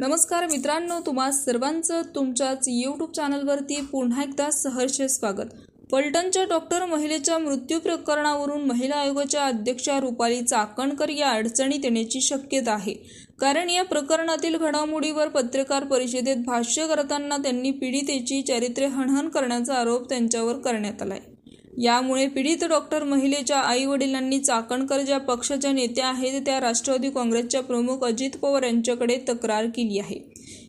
नमस्कार मित्रांनो तुम्हा सर्वांचं तुमच्याच यूट्यूब चॅनलवरती पुन्हा एकदा सहर्ष स्वागत. फलटणच्या डॉक्टर महिलेच्या मृत्यू प्रकरणावरून महिला आयोगाच्या अध्यक्षा रुपाली चाकणकर या अडचणीत येण्याची शक्यता आहे. कारण या प्रकरणातील घडामोडीवर पत्रकार परिषदेत भाष्य करताना त्यांनी पीडितेची चारित्र्य हणहण करण्याचा आरोप त्यांच्यावर करण्यात आलाय. यामुळे पीडित डॉक्टर महिलेच्या आई वडिलांनी चाकणकर ज्या पक्षाच्या नेत्या आहेत त्या राष्ट्रवादी काँग्रेसच्या प्रमुख अजित पवार यांच्याकडे तक्रार केली आहे.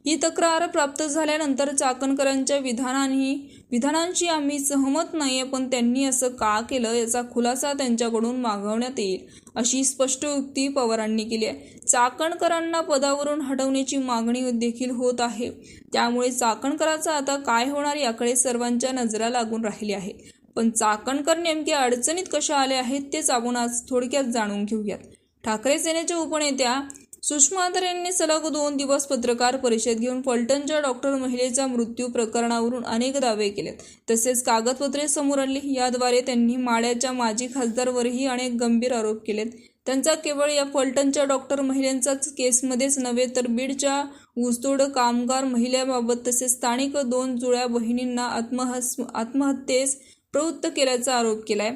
ही तक्रार प्राप्त झाल्यानंतर चाकणकरांच्या विधानांनी विधानांशी आम्ही सहमत नाही पण त्यांनी असं का केलं याचा खुलासा त्यांच्याकडून मागवण्यात येईल अशी स्पष्ट युक्ती पवारांनी केली आहे. चाकणकरांना पदावरून हटवण्याची मागणी देखील होत आहे. त्यामुळे चाकणकरांचा आता काय होणार याकडे सर्वांच्या नजरा लागून राहिली आहे पण चाकणकर नेमक्या अडचणीत कशा आल्या आहेत तेच आपण आज थोडक्यात जाणून घेऊयात. ठाकरे सेनेच्या उपनेत्या सुषमा आंतर यांनी सलग दोन दिवस पत्रकार परिषद घेऊन फलटणच्या डॉक्टर महिलेचा मृत्यू प्रकरणावरून अनेक दावे केलेत. तसेच कागदपत्रे समोर आणली याद्वारे त्यांनी माळ्याच्या माजी खासदारवरही अनेक गंभीर आरोप केलेत. त्यांचा केवळ या फलटणच्या डॉक्टर महिलांचाच केसमध्येच नव्हे तर बीडच्या ऊसतोड कामगार महिलेबाबत तसेच स्थानिक दोन जुळ्या बहिणींना आत्महस आत्महत्येस प्रवृत्त केल्याचा आरोप केलाय.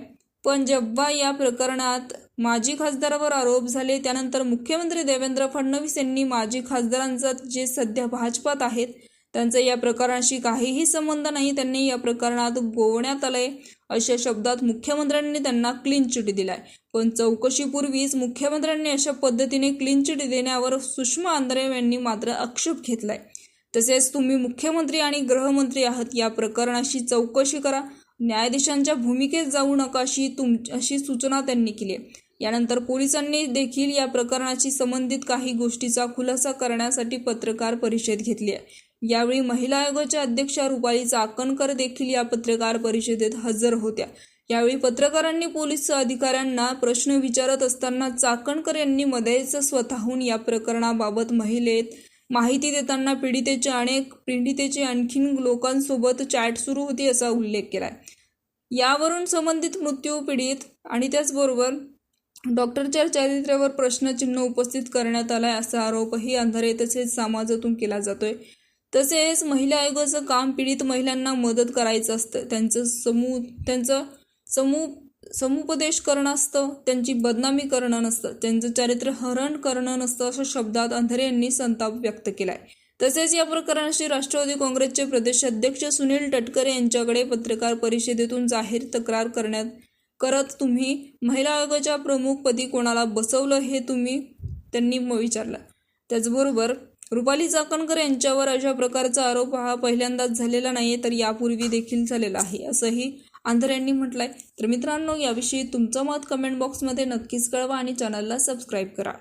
पण जेव्हा या प्रकरणात माजी खासदारावर आरोप झाले त्यानंतर मुख्यमंत्री देवेंद्र फडणवीस यांनी माजी खासदारांचा जे सध्या भाजपात आहेत त्यांचा या प्रकरणाशी काहीही संबंध नाही त्यांनी या प्रकरणात गोवण्यात आलंय अशा शब्दात मुख्यमंत्र्यांनी त्यांना क्लीन चिट दिलाय. पण चौकशीपूर्वीच मुख्यमंत्र्यांनी अशा पद्धतीने क्लीन चिट देण्यावर सुषमा आंद्रे यांनी मात्र आक्षेप घेतलाय. तसेच तुम्ही मुख्यमंत्री आणि गृहमंत्री आहात या प्रकरणाशी चौकशी करा. न्यायाधीशांच्या भूमिकेत जाऊ नका अशी तुम अशी सूचना त्यांनी केली. आहे यानंतर पोलिसांनी देखील या प्रकरणाशी संबंधित काही गोष्टीचा खुलासा करण्यासाठी पत्रकार परिषद घेतली आहे. यावेळी महिला आयोगाच्या अध्यक्षा रुपाली चाकणकर देखील या पत्रकार परिषदेत हजर होत्या. यावेळी पत्रकारांनी पोलीस अधिकाऱ्यांना प्रश्न विचारत असताना चाकणकर यांनी मध्येच स्वतःहून या प्रकरणाबाबत महिलेत माहिती देताना पीडितेच्या अनेक पीडितेचे आणखीन लोकांसोबत चॅट सुरू होती असा उल्लेख केलाय. यावरून संबंधित मृत्यू पीडित आणि त्याचबरोबर डॉक्टरच्या चारित्र्यावर प्रश्नचिन्ह उपस्थित करण्यात आलाय असा आरोपही अंधारे तसेच समाजातून केला जातोय. तसेच महिला आयोगाचं काम पीडित महिलांना मदत करायचं असतं. त्यांचं समूह त्यांचं समूह समुपदेश करणं असतं त्यांची बदनामी करणं नसतं त्यांचं चारित्र्य हरण करणं नसतं अशा शब्दात अंधारे यांनी संताप व्यक्त केला आहे तसेच या प्रकरणाशी राष्ट्रवादी काँग्रेसचे प्रदेश अध्यक्ष सुनील तटकरे यांच्याकडे पत्रकार परिषदेतून जाहीर तक्रार करण्यात करत तुम्ही महिला आयोगाच्या प्रमुखपदी कोणाला बसवलं हे तुम्ही त्यांनी विचारलं. त्याचबरोबर रुपाली चाकणकर यांच्यावर अशा प्रकारचा आरोप हा पहिल्यांदाच झालेला नाही तर यापूर्वी देखील झालेला आहे असंही आंधर यांनी म्हटलंय तर मित्रांनो याविषयी तुमचं मत कमेंट बॉक्समध्ये नक्कीच कळवा आणि चॅनलला सबस्क्राईब करा.